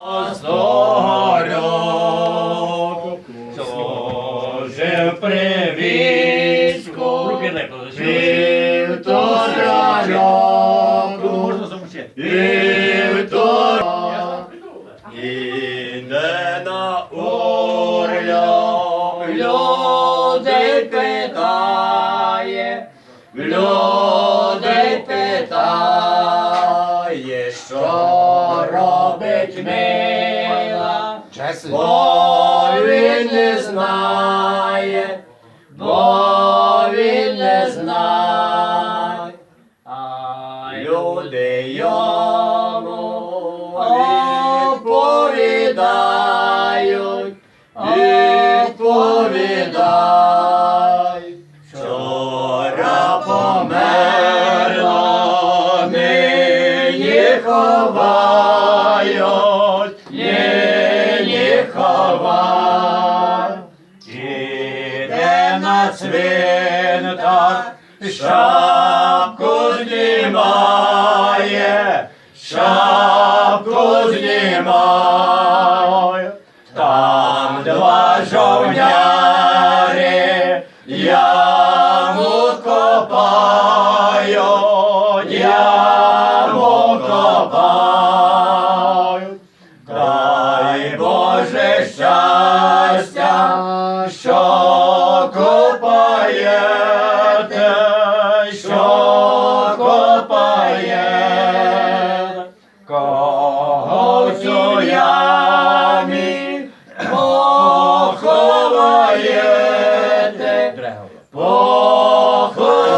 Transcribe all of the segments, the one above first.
Зорок, служив при війську Руки дай, подожди. півтора року, півтора іде на орльох, людей питає, людей робить мила, бо він не знає, бо він не знає, а люди йому цвинтар, шапку знімає, шапку знімає. Там два жовняри яму копають, яму копають. Дай Боже щастя, що поховаєте, поховаєте.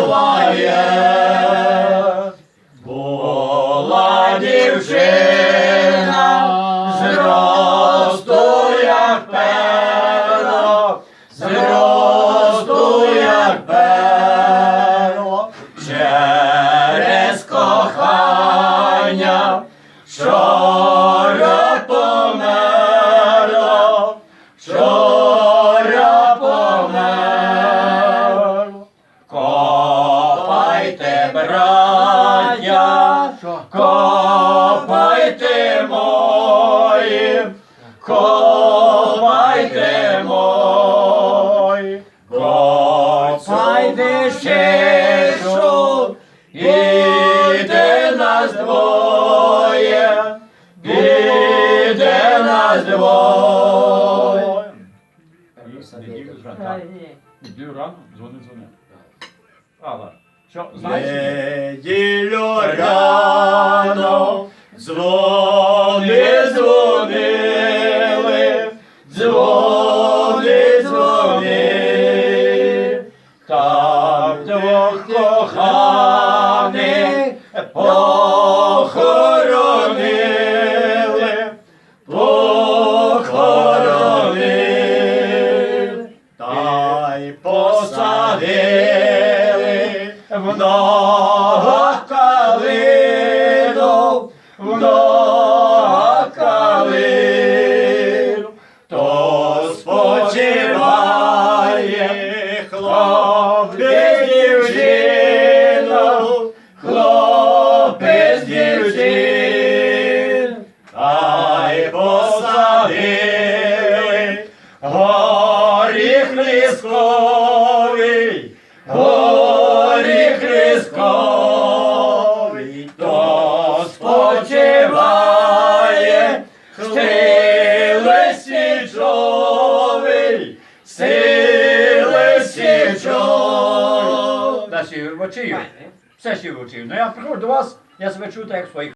Була дівчина зросту як перо, зросту як перо, браття, копайте мої, копайте мої, копайте ще, іде нас двоє, іде нас двоє. Неділю рано, дзвони, дзвони. А, ладно. Що, знаєш? Неділю рано дзвони горіх лісковий, горіх лісковий, то спочиває сили січовий, сили січовий. Та сі вручив. Все сі вручив. Ну я приходжу до вас, я себе чую так як своїх.